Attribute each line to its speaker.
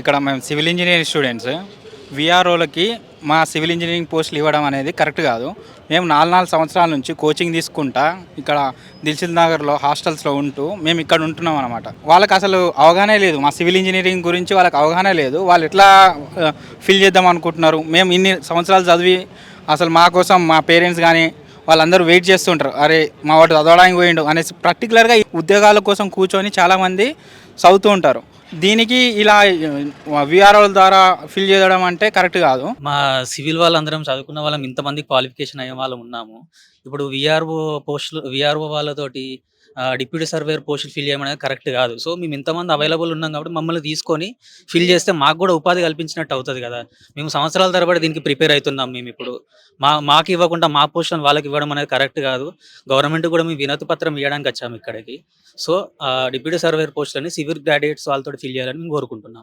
Speaker 1: ఇక్కడ మేము civil engineering students. విఆర్ఓలకి మా సివిల్ ఇంజనీరింగ్ పోస్టులు ఇవ్వడం అనేది కరెక్ట్ కాదు. మేము నాలుగు నాలుగు సంవత్సరాల నుంచి కోచింగ్ తీసుకుంటా ఇక్కడ దిల్సిల్ నగర్లో హాస్టల్స్లో ఉంటూ మేము ఇక్కడ ఉంటున్నాం అనమాట వాళ్ళకి అసలు అవగాహన లేదు. మా సివిల్ ఇంజనీరింగ్ గురించి వాళ్ళకి అవగాహన లేదు. వాళ్ళు ఎట్లా ఫిల్ చేద్దాం అనుకుంటున్నారు? మేము ఇన్ని సంవత్సరాలు చదివి అసలు మా కోసం మా పేరెంట్స్ కానీ వాళ్ళందరూ వెయిట్ చేస్తుంటారు. అరే మా వాడు చదవడానికి పోయిండు అనేసి పర్టికులర్గా ఉద్యోగాల కోసం కూర్చొని చాలామంది చదువుతూ ఉంటారు. దీనికి ఇలా విఆర్ఓల ద్వారా ఫిల్ చేయడం అంటే కరెక్ట్ కాదు.
Speaker 2: మా సివిల్ వాళ్ళందరం చదువుకున్న వాళ్ళం ఇంతమంది క్వాలిఫికేషన్ అయ్యే వాళ్ళం ఉన్నాము. ఇప్పుడు విఆర్ఓ పోస్టులు విఆర్ఓ వాళ్ళతోటి డిప్యూటీ సర్వేర్ పోస్టులు ఫిల్ చేయడం అనేది కరెక్ట్ కాదు. సో మేము ఇంతమంది అవైలబుల్ ఉన్నాం కాబట్టి మమ్మల్ని తీసుకొని ఫిల్ చేస్తే మాకు కూడా ఉపాధి కల్పించినట్టు అవుతుంది కదా. మేము సంవత్సరాల తరబడి దీనికి ప్రిపేర్ అవుతున్నాం మేము ఇప్పుడు. మా మాకు ఇవ్వకుండా మా పోస్టులను వాళ్ళకి ఇవ్వడం అనేది కరెక్ట్ కాదు. గవర్నమెంట్ కూడా మేము వినతి పత్రం ఇవ్వడానికి వచ్చాము ఇక్కడికి. సో డిప్యూటీ సర్వేర్ పోస్టులని సివిల్ గ్రాడ్యుయేట్స్ వాళ్ళతో చేయాలని కోరుకుంటున్నాను కోరుకుంటున్నాం.